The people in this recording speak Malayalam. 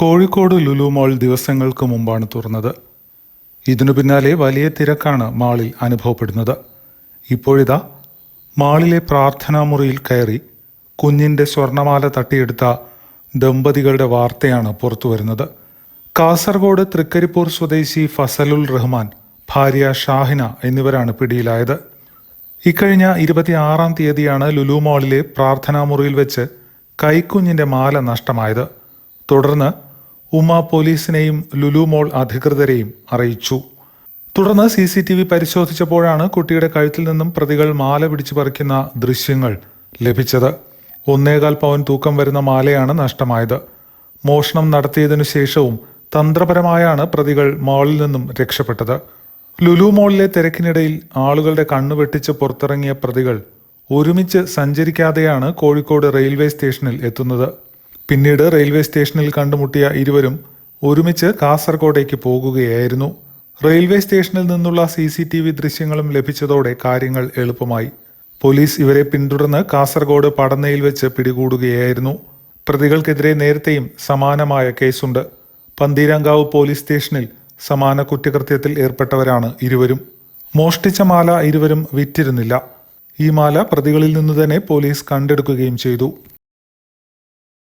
കോഴിക്കോട് ലുലു മാൾ ദിവസങ്ങൾക്ക് മുമ്പാണ് തുറന്നത്. ഇതിനു പിന്നാലെ വലിയ തിരക്കാണ് മാളിൽ അനുഭവപ്പെടുന്നത്. ഇപ്പോഴിതാ മാളിലെ പ്രാർത്ഥനാ മുറിയിൽ കയറി കുഞ്ഞിന്റെ സ്വർണമാല തട്ടിയെടുത്ത ദമ്പതികളുടെ വാർത്തയാണ് പുറത്തുവരുന്നത്. കാസർഗോഡ് തൃക്കരിപ്പൂർ സ്വദേശി ഫസലുൽ റഹ്മാൻ ഭാര്യ ഷാഹിന എന്നിവരാണ് പിടിയിലായത്. ഇക്കഴിഞ്ഞ ഇരുപത്തിയാറാം തീയതിയാണ് ലുലു മാളിലെ പ്രാർത്ഥനാ മുറിയിൽ വെച്ച് കൈക്കുഞ്ഞിന്റെ മാല നഷ്ടമായത്. തുടർന്ന് ഉമ പോലീസിനെയും ലുലു മോൾ അധികൃതരെയും അറിയിച്ചു. തുടർന്ന് സി സി ടി വി പരിശോധിച്ചപ്പോഴാണ് കുട്ടിയുടെ കഴുത്തിൽ നിന്നും പ്രതികൾ മാല പിടിച്ചു പറിക്കുന്ന ദൃശ്യങ്ങൾ ലഭിച്ചത്. ഒന്നേകാൽ പവൻ തൂക്കം വരുന്ന മാലയാണ് നഷ്ടമായത്. മോഷണം നടത്തിയതിനു ശേഷവും തന്ത്രപരമായാണ് പ്രതികൾ മാളിൽ നിന്നും രക്ഷപ്പെട്ടത്. ലുലു മോളിലെ തിരക്കിനിടയിൽ ആളുകളുടെ കണ്ണു വെട്ടിച്ച് പുറത്തിറങ്ങിയ പ്രതികൾ ഒരുമിച്ച് സഞ്ചരിക്കാതെയാണ് കോഴിക്കോട് റെയിൽവേ സ്റ്റേഷനിൽ എത്തുന്നത്. പിന്നീട് റെയിൽവേ സ്റ്റേഷനിൽ കണ്ടുമുട്ടിയ ഇരുവരും ഒരുമിച്ച് കാസർഗോഡേക്ക് പോകുകയായിരുന്നു. റെയിൽവേ സ്റ്റേഷനിൽ നിന്നുള്ള സി സി ടി വി ദൃശ്യങ്ങളും ലഭിച്ചതോടെ കാര്യങ്ങൾ എളുപ്പമായി. പോലീസ് ഇവരെ പിന്തുടർന്ന് കാസർഗോഡ് പടന്നയിൽ വെച്ച് പിടികൂടുകയായിരുന്നു. പ്രതികൾക്കെതിരെ നേരത്തെയും സമാനമായ കേസുണ്ട്. പന്തീരങ്കാവ് പോലീസ് സ്റ്റേഷനിൽ സമാന കുറ്റകൃത്യത്തിൽ ഏർപ്പെട്ടവരാണ് ഇരുവരും. മോഷ്ടിച്ച മാല ഇരുവരും വിറ്റിരുന്നില്ല. ഈ മാല പ്രതികളിൽ നിന്ന് തന്നെ പോലീസ് കണ്ടെടുക്കുകയും ചെയ്തു.